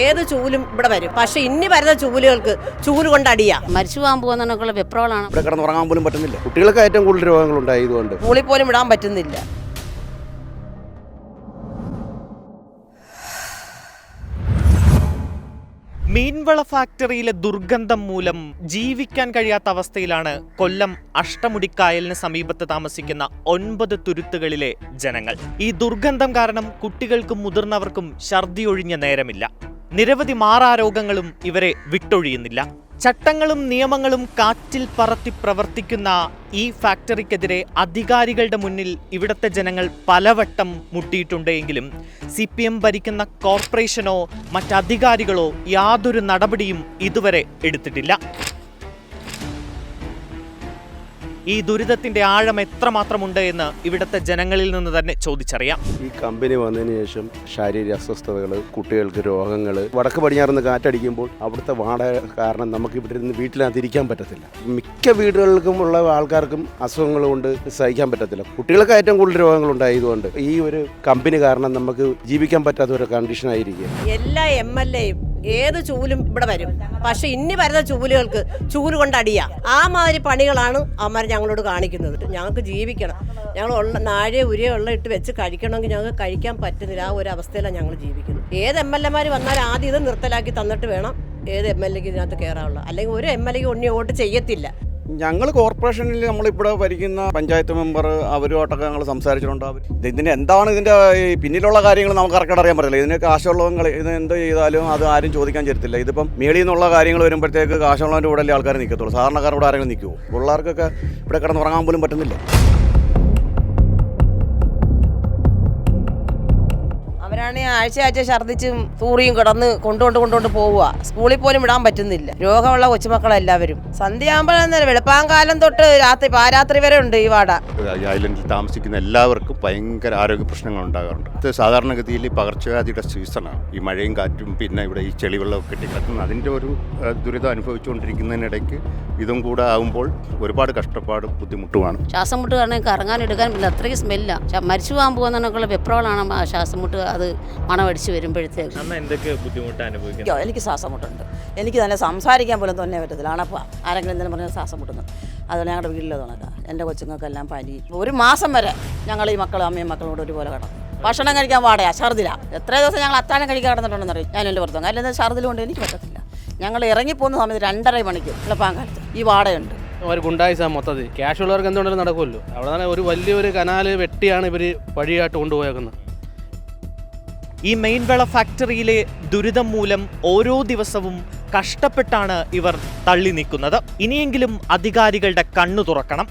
ഏത് ചൂലും ഇവിടെ വരും. പക്ഷെ ഇനി വരുന്ന ചൂലുകൾക്ക് ചൂൽ കൊണ്ട് അടിയാ. മരിച്ചു പോകാൻ പോകുന്നതിനൊക്കെയുള്ള വെപ്രോളാണ്. ഇവിടെ കിടന്ന് ഉറങ്ങാൻ പോലും പറ്റുന്നില്ല. കുട്ടികൾക്ക് ഏറ്റവും കൂടുതൽ രോഗങ്ങൾ ഉണ്ടായതുകൊണ്ട്. പൂളി പോലും ഇടാൻ പറ്റുന്നില്ല. മീൻവള ഫാക്ടറിയിലെ ദുർഗന്ധം മൂലം ജീവിക്കാൻ കഴിയാത്ത അവസ്ഥയിലാണ് കൊല്ലം അഷ്ടമുടിക്കായലിന് സമീപത്ത് താമസിക്കുന്ന ഒൻപത് തുരുത്തുകളിലെ ജനങ്ങൾ. ഈ ദുർഗന്ധം കാരണം കുട്ടികൾക്കും മുതിർന്നവർക്കും ഛർദി ഒഴിഞ്ഞ നേരമില്ല. നിരവധി മാറാരോഗങ്ങളും ഇവരെ വിട്ടൊഴിയുന്നില്ല. ചട്ടങ്ങളും നിയമങ്ങളും കാറ്റിൽ പറത്തി പ്രവർത്തിക്കുന്ന ഈ ഫാക്ടറിക്കെതിരെ അധികാരികളുടെ മുന്നിൽ ഇവിടുത്തെ ജനങ്ങൾ പലവട്ടം മുട്ടിയിട്ടുണ്ടെങ്കിലും സി പി എം ഭരിക്കുന്ന കോർപ്പറേഷനോ മറ്റധികാരികളോ യാതൊരു നടപടിയും ഇതുവരെ എടുത്തിട്ടില്ല. ഈ ദുരിതത്തിന്റെ ആഴം എത്രമാത്രമുണ്ട് എന്ന് ഇവിടുത്തെ ജനങ്ങളിൽ നിന്ന് തന്നെ ചോദിച്ചറിയാം. ഈ കമ്പനി വന്നതിന് ശേഷം ശാരീരിക അസ്വസ്ഥതകൾ കുട്ടികൾക്ക് രോഗങ്ങൾ വടക്ക് പടിഞ്ഞാറിന്ന് കാറ്റടിക്കുമ്പോൾ അവിടുത്തെ വാട കാരണം നമുക്ക് ഇവിടെ ഇരുന്ന് വീട്ടിനകത്തിരിക്കാൻ പറ്റത്തില്ല. മിക്ക വീടുകൾക്കും ഉള്ള ആൾക്കാർക്കും അസുഖങ്ങൾ കൊണ്ട് സഹിക്കാൻ പറ്റത്തില്ല. കുട്ടികൾക്ക് ഏറ്റവും കൂടുതൽ രോഗങ്ങൾ ഉണ്ടായതുകൊണ്ട് ഈ ഒരു കമ്പനി കാരണം നമുക്ക് ജീവിക്കാൻ പറ്റാത്ത ഒരു കണ്ടീഷൻ ആയിരിക്കും എല്ലാ എം എൽ എയും ഏത് ചൂലും ഇവിടെ വരും. പക്ഷെ ഇനി വരുന്ന ചൂലുകൾക്ക് ചൂൽ കൊണ്ട് അടിയാ. ആ മാതിരി പണികളാണ് അവന്മാർ ഞങ്ങളോട് കാണിക്കുന്നത്. ഞങ്ങൾക്ക് ജീവിക്കണം. ഞങ്ങൾ ഉള്ള നാഴെ ഉരിയ ഉള്ള ഇട്ട് വെച്ച് കഴിക്കണമെങ്കിൽ ഞങ്ങൾക്ക് കഴിക്കാൻ പറ്റുന്നില്ല. ആ ഒരു അവസ്ഥയിലാണ് ഞങ്ങൾ ജീവിക്കുന്നത്. ഏത് എം എൽ എമാർ വന്നാലും ആദ്യം ഇത് നിർത്തലാക്കി തന്നിട്ട് വേണം ഏത് എം എൽ എക്ക് ഇതിനകത്ത് കയറാനുള്ള. അല്ലെങ്കിൽ ഒരു എം എൽ എക്ക് ഉണ്ണി വോട്ട് ചെയ്യത്തില്ല. ഞങ്ങൾ കോർപ്പറേഷനിൽ നമ്മളിവിടെ ഭരിക്കുന്ന പഞ്ചായത്ത് മെമ്പർ അവരുമായിട്ടൊക്കെ ഞങ്ങൾ സംസാരിച്ചിട്ടുണ്ട്. ഇതിന് എന്താണ് ഇതിന്റെ പിന്നിലുള്ള കാര്യങ്ങൾ നമുക്ക് കറക്റ്റായിട്ട് അറിയാൻ പറ്റില്ല ഇതിന് കാശുള്ളവങ്ങൾ ഇത് എന്ത് ചെയ്താലും അത് ആരും ചോദിക്കാൻ ചേരത്തില്ല. ഇതിപ്പം മേളിൽ നിന്നുള്ള കാര്യങ്ങൾ വരുമ്പോഴത്തേക്ക് കാശുള്ളവന്റെ കൂടെ ആൾക്കാർ നിൽക്കത്തുള്ളൂ. സാധാരണക്കാരുടെ ആരെങ്കിലും നിൽക്കുമോ പിള്ളേർക്കൊക്കെ ഇവിടെ കിടന്ന് ഉറങ്ങാൻ പോലും പറ്റുന്നില്ല. അവരാണെങ്കിൽ ആഴ്ച ആഴ്ച ഛർദ്ദിച്ചും തൂറിയും കിടന്ന് കൊണ്ടുകൊണ്ട് കൊണ്ടുകൊണ്ട് പോവുക. സ്കൂളിൽ പോലും വിടാൻ പറ്റുന്നില്ല. രോഗമുള്ള കൊച്ചുമക്കളെല്ലാവരും. സന്ധ്യയാകുമ്പോഴെന്നല്ല വെളുപ്പാങ്കാലം തൊട്ട് രാത്രി പാരാത്രി വരെ ഉണ്ട് ഈ വാട. ഐലൻഡിൽ താമസിക്കുന്ന എല്ലാവർക്കും ഭയങ്കര ആരോഗ്യ പ്രശ്നങ്ങൾ ഉണ്ടാകാറുണ്ട്. ഇത് സാധാരണഗതിയിൽ ഈ പകർച്ചവ്യാധിയുടെ സീസണാണ് ഈ മഴയും കാറ്റും പിന്നെ ഇവിടെ ഈ ചെളിവെള്ളമൊക്കെ കിട്ടി കിടക്കുന്നത്. അതിന്റെ ഒരു ദുരിതം അനുഭവിച്ചുകൊണ്ടിരിക്കുന്നതിനിടയ്ക്ക് ഇതും കൂടെ ആകുമ്പോൾ ഒരുപാട് കഷ്ടപ്പാട് ബുദ്ധിമുട്ടുമാണ്. ശ്വാസം മുട്ട് കാരണം കറങ്ങാൻ എടുക്കാൻ പറ്റില്ല അത്രയ്ക്ക് സ്മെല്ല മരിച്ചു പോകാൻ പോകുന്നതിനൊക്കെയുള്ള വെപ്രോളാണ് ആ ശ്വാസം മുട്ട്. അത് മണമടിച്ച് വരുമ്പോഴത്തേക്ക്. അന്ന് എന്തൊക്കെ ബുദ്ധിമുട്ട് എനിക്ക് ശ്വാസം മുട്ടുണ്ട് എനിക്ക് തന്നെ സംസാരിക്കാൻ പോലും തന്നെ പറ്റത്തില്ല. ആണപ്പോൾ ആരെങ്കിലും എന്തെങ്കിലും പറഞ്ഞാൽ ശ്വാസം മുട്ടുന്നു അതുപോലെ ഞങ്ങളുടെ വീട്ടിലെ തുണക്ക എന്റെ കൊച്ചുങ്ങൾക്കെല്ലാം പനി. ഒരു മാസം വരെ ഞങ്ങൾ ഈ മക്കളും അമ്മയും മക്കളോട് ഒരുപോലെ കിടന്നു. ഭക്ഷണം കഴിക്കാൻ പാടയാ ഛർദില. എത്ര ദിവസം ഞങ്ങൾ അത്താഴം കഴിക്കാൻ കിടന്നിട്ടുണ്ടെന്ന് അറിയും? ഞാൻ എന്റെ പുറത്തു അല്ലെങ്കിൽ ഛർദിൽ കൊണ്ട് എനിക്ക് പറ്റത്തില്ല. ഞങ്ങൾ ഇറങ്ങിപ്പോകുന്ന സമയത്ത് രണ്ടര മണിക്ക് വെളുപ്പാങ്കാലത്ത് ഈ വാടയുണ്ട്. ഒരു ഗുണ്ടായിസാ മൊത്തത്തിൽ. ക്യാഷ് ഉള്ളവർക്ക് എന്തുകൊണ്ടാലും നടക്കുമല്ലോ. അവിടെ തന്നെ ഒരു വലിയൊരു കനാല് വെട്ടിയാണ് ഇവർ വഴിയായിട്ട് കൊണ്ടുപോയേക്കുന്നത്. ഈ മെയിൻവെള ഫാക്ടറിയിലെ ദുരിതം മൂലം ഓരോ ദിവസവും കഷ്ടപ്പെട്ടാണ് ഇവർ തള്ളി നീക്കുന്നത്. ഇനിയെങ്കിലും അധികാരികളുടെ കണ്ണു തുറക്കണം.